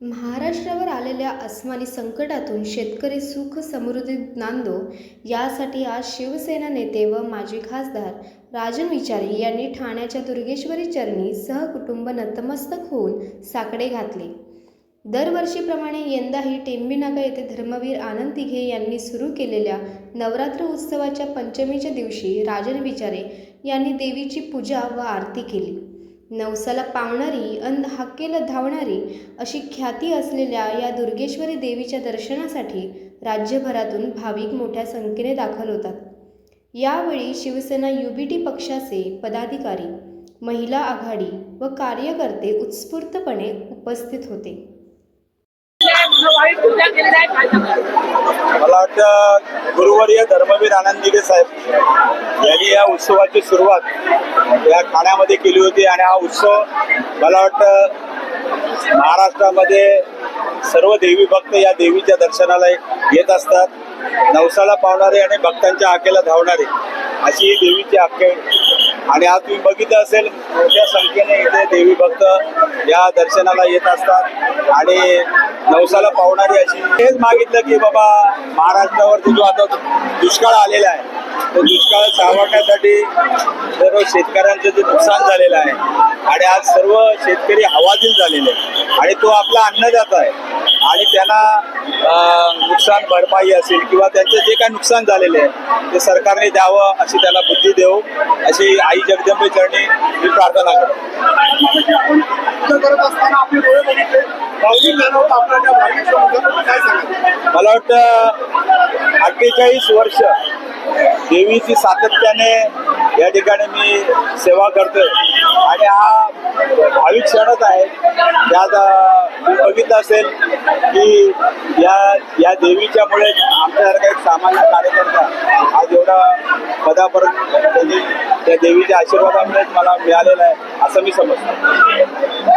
महाराष्ट्रावर आलेल्या अस्मानी संकटातून शेतकरी सुख समृद्धी नांदो यासाठी आज शिवसेना नेते व माजी खासदार राजन विचारे यांनी ठाण्याच्या दुर्गेश्वरी चरणी सहकुटुंब नतमस्तक होऊन साकडे घातले. दरवर्षीप्रमाणे यंदाही टेंबीनाका येथे धर्मवीर आनंद तिघे यांनी सुरू केलेल्या नवरात्र उत्सवाच्या पंचमीच्या दिवशी राजन विचारे यांनी देवीची पूजा व आरती केली. नवसाला पावणारी अन हाकेला धावणारी अशी ख्याती असलेल्या या दुर्गेश्वरी देवीच्या दर्शनासाठी राज्यभरातून भाविक मोठ्या संख्येने दाखल होतात. यावेळी शिवसेना युबीटी पक्षाचे पदाधिकारी महिला आघाडी व कार्यकर्ते उत्स्फूर्तपणे उपस्थित होते पूजा केलेला आहे काय सांगाल? मला वाटतं गुरुवर्य धर्मवीर आनंद दिघे साहेब यांनी या उत्सवाची सुरुवात या ठाण्यामध्ये केली होती आणि हा उत्सव मला वाटतं महाराष्ट्रामध्ये सर्व देवी भक्त या देवीच्या दर्शनाला येत असतात. नवसाला पावणारे आणि भक्तांच्या आकेला धावणारे अशी ही देवीची आख्या आणि आज तुम्ही बघितलं असेल मोठ्या संख्येने इथे देवी भक्त या दर्शनाला येत असतात. आणि नवसाला पावणारी अशी हेच मागितलं की बाबा महाराष्ट्रावरती जो आता दुष्काळ आलेला आहे तो दुष्काळ सावरण्यासाठी सर्व शेतकऱ्यांचं जे नुकसान झालेलं आहे. आणि आज सर्व शेतकरी हवालदिल झालेले आणि तो आपला अन्नदाता आहे. आणि त्यांना नुकसान भरपाई असेल किंवा त्यांचं जे काही नुकसान झालेले आहे ते सरकारने द्यावं अशी त्याला बुद्धी देऊ अशी आई जगदंबे चरणी मी प्रार्थना करतो. मला वाटतं अठ्ठेचाळीस वर्ष देवीची सातत्याने या ठिकाणी मी सेवा करतोय. आणि हा भाविक क्षणच आहे. त्यात अं, बघितलं असेल की या या देवीच्यामुळे आमच्यासारखा एक सामान्य कार्यकर्ता आज एवढा पदापर्यंत त्यांनी त्या देवीच्या आशीर्वादामुळेच मला मिळालेला आहे असं मी समजतो.